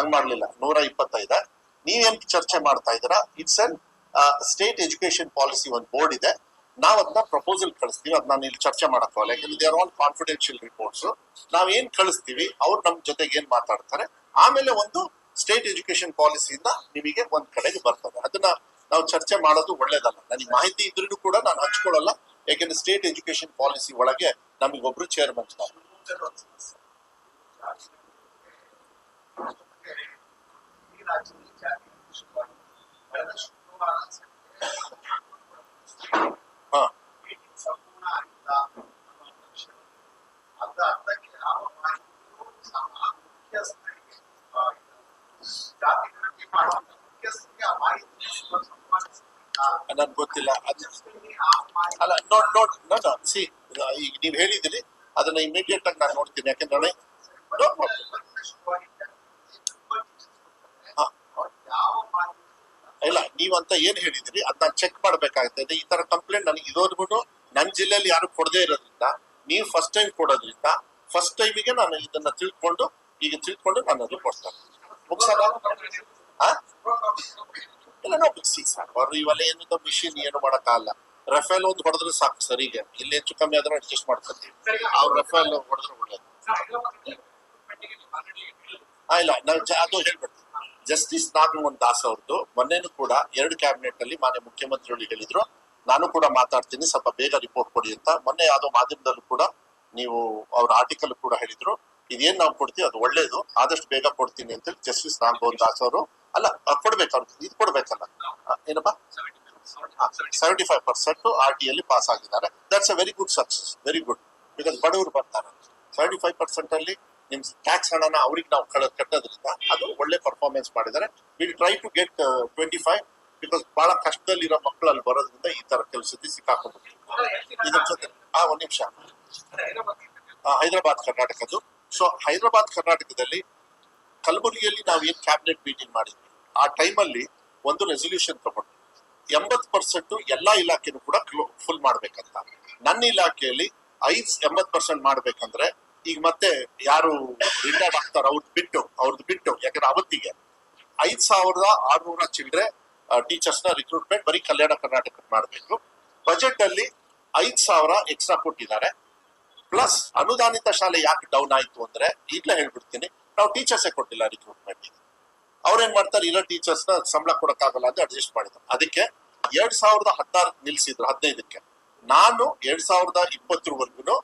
ಹಂಗ್ ಮಾಡ್ಲಿಲ್ಲ. ನೂರ ಇಪ್ಪತ್ತೈದ. ನೀವೇನ್ ಚರ್ಚೆ ಮಾಡ್ತಾ ಇದ್ದೀರಾ? It's an state education policy ಒಂದು ಬೋರ್ಡ್ ಇದೆ. ನಾವ್ ಅದನ್ನ ಪ್ರಪೋಸಲ್ ಕಳಿಸ್ತೀವಿ. ಅದ್ ನಾನು ಇಲ್ಲಿ ಚರ್ಚೆ ಮಾಡಕ್ಕಾಗಲ್ಲ ಯಾಕಂದ್ರೆ they are all confidential reports ನಾವ್ ಏನ್ ಕಳಿಸ್ತೀವಿ? ಅವ್ರು ನಮ್ ಜೊತೆಗೆ ಏನ್ ಮಾತಾಡ್ತಾರೆ? ಆಮೇಲೆ ಒಂದು ಸ್ಟೇಟ್ ಎಜುಕೇಶನ್ ಪಾಲಿಸಿಯಿಂದ ನಿಮಗೆ ಒಂದ್ ಕಡೆಗೆ ಬರ್ತದೆ. ಅದನ್ನ ನಾವು ಚರ್ಚೆ ಮಾಡೋದು ಒಳ್ಳೇದಲ್ಲ. ನನಗೆ ಮಾಹಿತಿ ಇದ್ರೂ ಕೂಡ ನಾನು ಹಚ್ಕೊಳ್ಳಲ್ಲ. ಯಾಕೆಂದ್ರೆ ಸ್ಟೇಟ್ ಎಜುಕೇಶನ್ ಪಾಲಿಸಿ ಒಳಗೆ ನಮಗೊಬ್ರು ಚೇರ್ಮನ್ ನನ್ಗೆ ಗೊತ್ತಿಲ್ಲ. ಅಲ್ಲ, ನೋಡ್ ನೋಡ್, ನೋಡ. ಸಿ ಈಗ ನೀವ್ ಹೇಳಿದಿರಿ, ಅದನ್ನ ಇಮಿಡಿಯೇಟ್ ಆಗಿ ನಾನು ನೋಡ್ತೀನಿ, ಯಾಕೆಂದ್ರೆ ಇಲ್ಲ, ನೀವಂತ ಏನ್ ಹೇಳಿದಿರಿ ಅದ್ ನಾನು ಚೆಕ್ ಮಾಡ್ಬೇಕಾಗ್ತದೆ ಈ ತರ ಕಂಪ್ಲೇಂಟ್ ನನಗೆ ಇರೋದ್ಬಿಟ್ಟು ನನ್ ಜಿಲ್ಲೆಯಲ್ಲಿ ಯಾರು ಕೊಡದೇ ಇರೋದ್ರಿಂದ, ನೀವು ಫಸ್ಟ್ ಟೈಮ್ ಕೊಡೋದ್ರಿಂದ ಫಸ್ಟ್ ಟೈಮಿಗೆ ನಾನು ಇದನ್ನ ತಿಳ್ಕೊಂಡು ಈಗ ತಿಳ್ಕೊಂಡು ನಾನು ಅದು ಕೊಡ್ತೇನೆ. ಆ? ಇಲ್ಲ ನೋ ಸಿ ಸಾಕು ಅವ್ರು ಇವೆಲ್ಲ ಏನು ಮಿಷಿನ್ ಏನು ಮಾಡಕ್ಕಾಗಲ್ಲ ರಫೇಲ್ ಒಂದು ಹೊಡೆದ್ರೆ ಸಾಕು ಸರಿಗೆ ಇಲ್ಲಿ ಹೆಚ್ಚು ಕಮ್ಮಿ ಆದ್ರೆ ಅಡ್ಜಸ್ಟ್ ಮಾಡ್ಕೊತೀವಿ ಅವ್ರು ರಫೇಲ್ ಹೊಡೆದ್ರೆ ಒಳ್ಳೇದು. ಇಲ್ಲ ನಾವು ಅದು ಹೇಳ್ಬಿಡ್ತೀವಿ ಜಸ್ಟಿಸ್ ನಾಗಮೋಹನ್ ದಾಸ್ ಅವ್ರದ್ದು ಮೊನ್ನೆನೂ ಕೂಡ ಎರಡು ಕ್ಯಾಬಿನೆಟ್ ಅಲ್ಲಿ ಮಾನ್ಯ ಮುಖ್ಯಮಂತ್ರಿಗಳು ಹೇಳಿದ್ರು. ನಾನು ಕೂಡ ಮಾತಾಡ್ತೀನಿ. ಸ್ವಲ್ಪ ಬೇಗ ರಿಪೋರ್ಟ್ ಕೊಡಿ ಅಂತ. ಮೊನ್ನೆ ಯಾವ್ದೋ ಮಾಧ್ಯಮದಲ್ಲೂ ಕೂಡ ನೀವು ಅವ್ರ ಆರ್ಟಿಕಲ್ ಕೂಡ ಹೇಳಿದ್ರು. ಇದೇನ್ ನಾವು ಕೊಡ್ತೀವಿ, ಅದು ಒಳ್ಳೇದು. ಆದಷ್ಟು ಬೇಗ ಕೊಡ್ತೀನಿ ಅಂತ ಜಸ್ಟಿಸ್ ನಾಗಮೋಹನ್ ದಾಸ್ ಅವರು, ಅಲ್ಲ ಕೊಡ್ಬೇಕು ಇದು ಕೊಡ್ಬೇಕಲ್ಲ. ಏನಪ್ಪ? Seventy five percent R T ಅಲ್ಲಿ ಪಾಸ್ ಆಗಿದ್ದಾರೆ. That's a very good success very good because ಬಡವರು ಬರ್ತಾರೆ. ಸೆವೆಂಟಿ ಫೈವ್ ಪರ್ಸೆಂಟ್ ಅಲ್ಲಿ ನಿಮ್ ಟ್ಯಾಕ್ಸ್ ಹಣನ ಅವ್ರಿಗೆ ನಾವು ಕಟ್ಟೋದ್ರಿಂದ ಅದು ಒಳ್ಳೆ ಪರ್ಫಾರ್ಮೆನ್ಸ್ ಮಾಡಿದ್ದಾರೆ. Will try to get twenty five because ಬಹಳ ಕಷ್ಟದಲ್ಲಿರೋ ಮಕ್ಕಳು ಅಲ್ಲಿ ಬರೋದ್ರಿಂದ ಈ ತರ ಕೆಲಸದಲ್ಲಿ ಸಿಕ್ಕಾಕೊಂಡು ಇದ್ರ ಜೊತೆ, ಆ, ಒಂದ್ ನಿಮಿಷ. ಹೈದರಾಬಾದ್ ಕರ್ನಾಟಕದ್ದು. ಸೊ ಹೈದರಾಬಾದ್ ಕರ್ನಾಟಕದಲ್ಲಿ ಕಲಬುರಗಿಯಲ್ಲಿ ನಾವು ಏನ್ ಕ್ಯಾಬಿನೆಟ್ ಮೀಟಿಂಗ್ ಮಾಡಿದ್ವಿ, ಆ ಟೈಮಲ್ಲಿ ಒಂದು ರೆಸೊಲ್ಯೂಷನ್ ತಗೊಂಡು ಎಂಬತ್ತು ಪರ್ಸೆಂಟ್ ಎಲ್ಲಾ ಇಲಾಖೆನೂ ಕೂಡ ಫುಲ್ ಮಾಡ್ಬೇಕಂತ. ನನ್ನ ಇಲಾಖೆಯಲ್ಲಿ ಐದ್ ಎಂಬತ್ ಪರ್ಸೆಂಟ್ ಮಾಡ್ಬೇಕಂದ್ರೆ ಈಗ ಮತ್ತೆ ಯಾರು ರಿಟೈರ್ಡ್ ಆಗ್ತಾರ ಅವ್ರದ್ದು ಬಿಟ್ಟು ಅವ್ರದ್ದು ಬಿಟ್ಟು, ಯಾಕಂದ್ರೆ ಅವತ್ತಿಗೆ ಐದ್ ಸಾವಿರದ ಆರ್ನೂರ ಚಿಲ್ಡ್ರೆ ಟೀಚರ್ಸ್ನ ರಿಕ್ರೂಟ್ಮೆಂಟ್ ಬರೀ ಕಲ್ಯಾಣ ಕರ್ನಾಟಕ ಮಾಡಬೇಕು. ಬಜೆಟ್ ಅಲ್ಲಿ ಐದ್ ಸಾವಿರ ಎಕ್ಸ್ಟ್ರಾ ಕೊಟ್ಟಿದ್ದಾರೆ. ಪ್ಲಸ್ ಅನುದಾನಿತ ಶಾಲೆ ಯಾಕೆ ಡೌನ್ ಆಯ್ತು ಅಂದ್ರೆ, ಈಗ್ಲೇ ಹೇಳ್ಬಿಡ್ತೀನಿ, ನಾವು ಟೀಚರ್ಸೇ ಕೊಟ್ಟಿಲ್ಲ ರಿಕ್ರೂಟ್ಮೆಂಟ್ ಅವ್ರೇನ್ ಮಾಡ್ತಾರೆ, ಇರೋ ಟೀಚರ್ಸ್ನ ಸಂಬಳ ಕೊಡಕ್ಕಾಗಲ್ಲ ಅಂತ ಅಡ್ಜಸ್ಟ್ ಮಾಡಿದ್ರು. ಅದಕ್ಕೆ ಎರಡ್ ಸಾವಿರದ ಹದಿನಾರು ನಿಲ್ಸಿದ್ರು, ಹದಿನೈದಕ್ಕೆ. ನಾನು ಎರಡ್ ಸಾವಿರದ ಇಪ್ಪತ್ತರವರೆಗೂ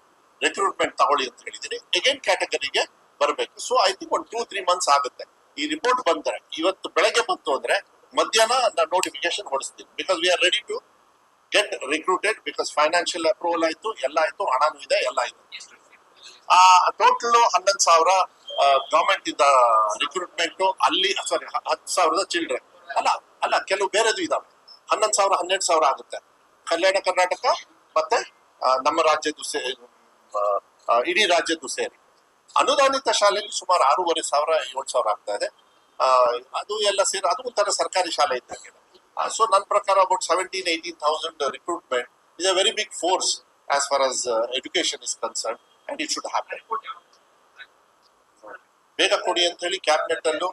ರಿಕ್ರೂಟ್ಮೆಂಟ್ ತಗೊಳ್ಳಿ ಅಂತ ಹೇಳಿದೀನಿ. ಅಗೇನ್ ಕ್ಯಾಟಗರಿಗೆ ಬರಬೇಕು. ಸೊ ಐ ಥಿಂಕ್ ಒಂದು ಟೂ ತ್ರೀ ಮಂತ್ಸ್ ಆಗುತ್ತೆ. ಈ ರಿಪೋರ್ಟ್ ಬಂದ್ರೆ, ಇವತ್ತು ಬೆಳಗ್ಗೆ ಬಂತು ಅಂದ್ರೆ, ಮಧ್ಯಾಹ್ನ notification ಹೊಡಿಸ್ತೀನಿ. Because we are ready to get recruited because financial approval ಆಯ್ತು ಎಲ್ಲ ಆಯ್ತು ಹಣನೂ ಇದೆ ಎಲ್ಲ ಇದೆ ಆ ಟೋಟಲ್ ಹನ್ನೊಂದು ಸಾವಿರ ಗವರ್ಮೆಂಟ್ ಇಂದ ರಿಕ್ರೂಟ್ಮೆಂಟ್ ಅಲ್ಲಿ ಸಾರಿ ಹತ್ತು ಸಾವಿರದ ಚಿಲ್ಡ್ರನ್ ಅಲ್ಲ ಅಲ್ಲ ಕೆಲವು ಬೇರೆದು ಇದಾವೆ. ಹನ್ನೊಂದು ಸಾವಿರ ಹನ್ನೆರಡು ಸಾವಿರ ಆಗುತ್ತೆ. ಕಲ್ಯಾಣ ಕರ್ನಾಟಕ ಮತ್ತೆ ನಮ್ಮ ರಾಜ್ಯದ್ದು ಸೇ ಆ, ಆ, ಇಡೀ ರಾಜ್ಯದ್ದು ಸೇರಿ. ಅನುದಾನಿತ ಶಾಲೆಯಲ್ಲಿ ಸುಮಾರು ಆರೂವರೆ ಸಾವಿರ ಏಳು ಸಾವಿರ ಆಗ್ತಾ ಇದೆ. ಅದು ಎಲ್ಲ ಸೇರಿ ಅದು ಒಂಥರ ಸರ್ಕಾರಿ ಶಾಲೆ ಇದ್ದಂಗೆ. ಸೊ ನನ್ನ ಪ್ರಕಾರ about seventeen eighteen thousand recruitment is a very big force as far as education is concern and it should happen ಬೇಗ ಕೊಡಿ ಅಂತ ಹೇಳಿ ಕ್ಯಾಬಿನೆಟ್ ಅಲ್ಲೂ